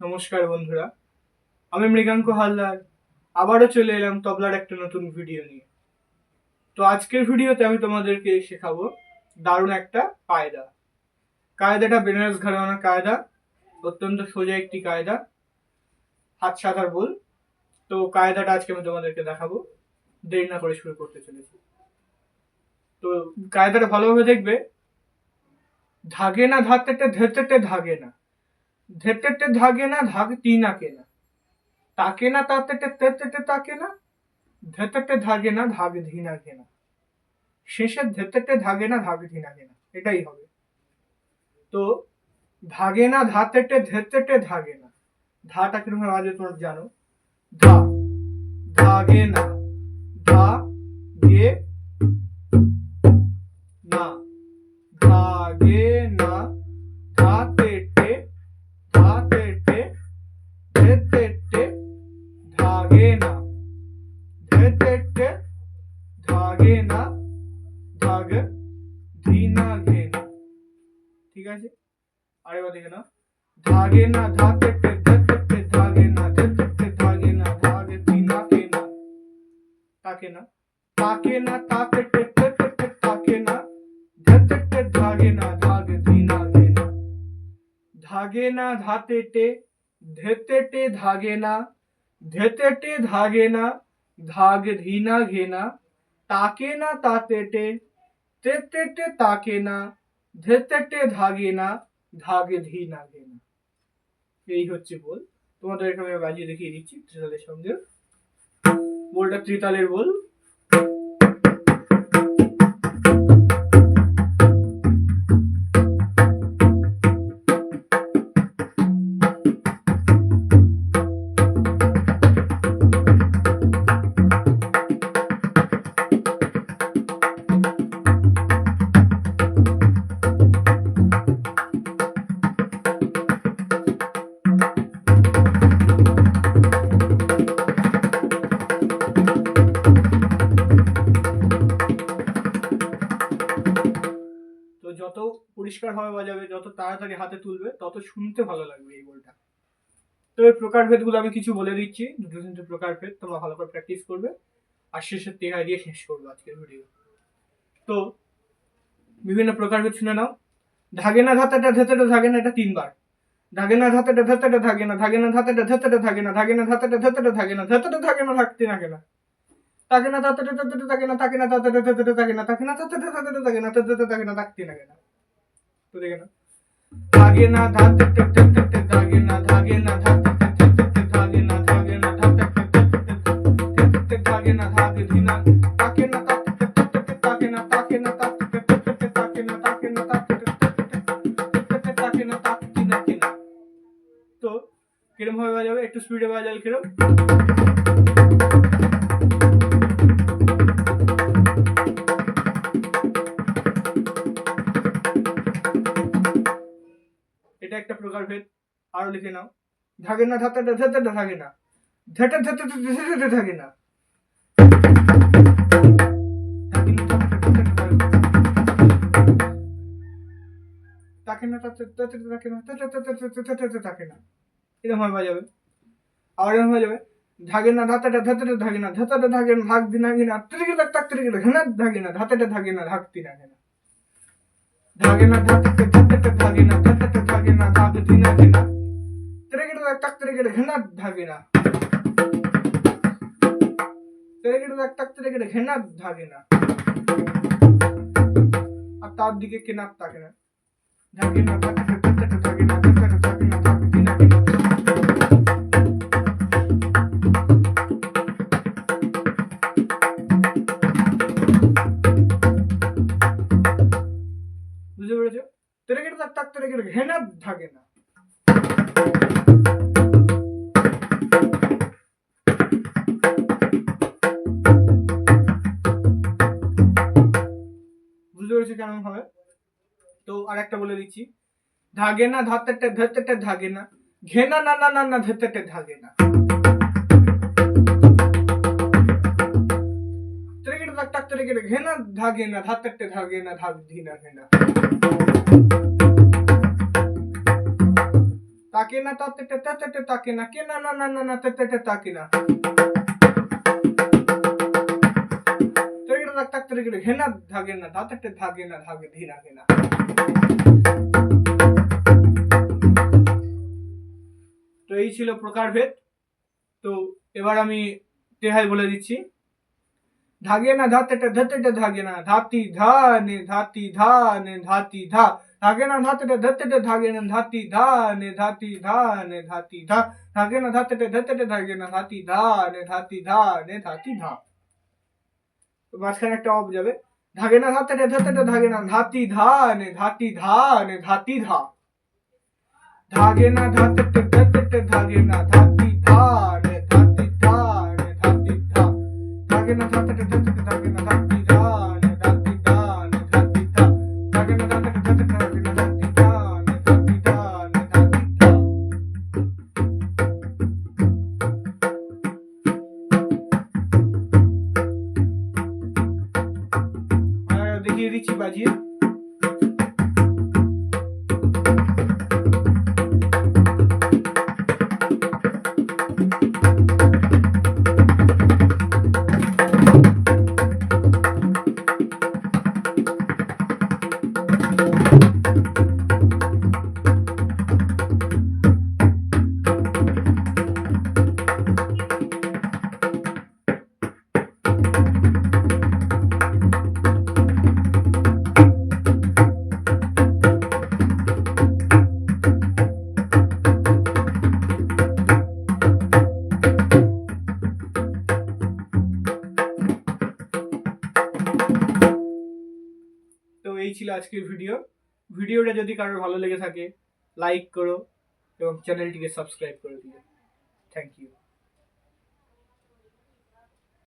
নমস্কার বন্ধুরা, আমি মৃগাঙ্ক হালদার, আবারও চলে এলাম তবলার একটা নতুন ভিডিও নিয়ে। তো আজকের ভিডিওতে আমি তোমাদেরকে শেখাবো দারুণ একটা কায়দা। কায়দাটা বেনারস ঘরানার কায়দা, অত্যন্ত সোজা একটি কায়দা, হাত সাঁতার বল। তো কায়দাটা আজকে আমি তোমাদেরকে দেখাবো, দেরি না করে শুরু করতে চলেছি। তো কায়দাটা ভালোভাবে দেখবে, ধাগে না ধাতেটে ধেতেটে ধাগে না। ধেতেটে ধাগে না ধাগ তিনাকে না তাকে না তাতেটে তেতেটে তাকে না ধেতেটে ধাগে না ধাগ ধিনাকে না শেষে ধেতেটে ধাগে না ধাগ ধিনাকে না এটাই হবে তো ধাগে না ধাতেটে ধেতেটে ধাগে না ধাটা কীরকম আজ তোমরা জানো ধা ধাগে না ঠিক আছে আরেকবার দেখে নাও ধাগে না ধাতেটে ধেতেটে ধাগে না ধেতেটে ধাগে না ধাগে ধীনা কে না তাকে না তাকে না তাতেটে তেতেটে তাকে না ধেতেটে ধাগে না ধাগ ধীনা ঘে না ধাগে না ধাতেটে ধেতেটে ধাগে না ধেতেটে ধাগে না ধাগ ধীনা ঘেনা তাকে না তাতেটে তেতেটে তাকে না ধেতেটে ধাগে না, ধাগে ধি না গে না। এই হচ্ছে বোল। তোমাদের এখানে বাজিয়ে দেখিয়ে দিচ্ছি ত্রিতালের সঙ্গে। বোলটা ত্রিতালের বল। পরিষ্কার ভাবে বাজাবে, যত তাড়াতাড়ি হাতে তুলবে, তত শুনতে ভালো লাগবে এই বলটা। তো এর প্রকারভেদগুলো আমি কিছু বলে দিচ্ছি, দুটো তিনটে প্রকারভেদ, তোমরা ভালো করে প্র্যাকটিস করবে। আর শেষের তেহাই দিয়ে শেষ করব আজকের ভিডিও তো বিভিন্ন প্রকারভেদ শুনে নাও। ধাগে না ধাতেটা ধেতেটা ধাগে না এটা তিনবার। ধাগে না ধাতেটা ধেতেটা ধাগে না ধাগে না ধাতেটা ধেতেটা ধাগে না ধাগে না ধাতেটা ধেতেটা ধাগে না ধেতেটা ধাগে না থাকতে থাকে না তাকে না তাতে তাতে তাকে না তাকে না তাতে তাতে তাকে না তাকে না তাতে তাতে তাকে না তাতে তাকে না তাকতে না তো দেখে না ধাগে না ধাতে কিরম ভাবে বাজাবে একটু স্পিডে বাজালে কিরম লিখে নাও ধাগে না ধাতে ধেতে থাকে না ধেটে ধেতে ধেতে থাকে না তাকে না থাকে না থাকে না এরকম হয় বাজাবে আবার এরকম হয়ে যাবে ধাগে না ধাতেটা ধাতেটা থাকে না ধাতেটা থাকে না ধাক দিনা গিনা তিরিগে তাক তাক তিরিগে ঘেনা ধাগে না ধাতেটা থাকে না ধাকতি না ঘেনা ধাগে না ধাতেতে ধাতেতে ধাগে না ধাতেতে ধাগে না ধাগ তিরিগে ঘেনা ধাগে না তিরিগে তাক তাক তিরিগে ঘেনা ধাগে না আর তার দিকে কেনার থাকে না ধাগে না ধাতেতে ধাতেতে ধাগে না ধাতেতে ধাগে না ধাগ দিনা ঘেনা বুঝতে পেরেছ তেরে কেটে তাক তাক তেরে কেটে ঘেনা থাকে না বুঝতে পেরেছ কেমন হবে তো আর একটা বলে দিচ্ছি। ধাগে না ধাতেটে ধেতেটে ধাগে না। ঘেনা না না না না ধেতেটে ধাগে না। তেরে কেটে তাক তাক তেরে কেটে ঘেনা ধাগে না ধাতেটে ধাগে না ধাগ ধিনা ঘেনা তাকে না। তাতে তে তে তে তে তাকে না, কে না না না না না তে তে তে তাকে না। তাক তাক ঘেনা ধাগে না ধাতে তে ধাগে না ধাগে ধীরা ঘেনা তো এই ছিল প্রকারভেদ তো এবার আমি টেহাই বলে দিচ্ছি। ধাগে না ধাতেটা ধাতেটা ধাগে না ধাতি ধা নে, ধাতি ধা নে, ধাতি ধা। ধাগে না ধাতেটা ধাতেটা ধাগে না ধাতি ধা নে, ধাতি ধা নে, ধাতি ধা। ধাগে না ধাতেটা ধাতেটা ধাগে না ধাতি ধা নে, ধাতি ধা নে, ধাতি ধা। মাঝখানে একটা অফ যাবে ধাগে না ধাতেটা ধাতেটা ধাগে না ধাতি ধা নে ধাতি ধা নে ধাতি ধা ধাগে না ধাতেটা এই ছিল আজকের ভিডিও ভিডিওটা যদি কারোর ভালো লেগে থাকে লাইক করো এবং চ্যানেলটিকে সাবস্ক্রাইব করে দিও। Thank you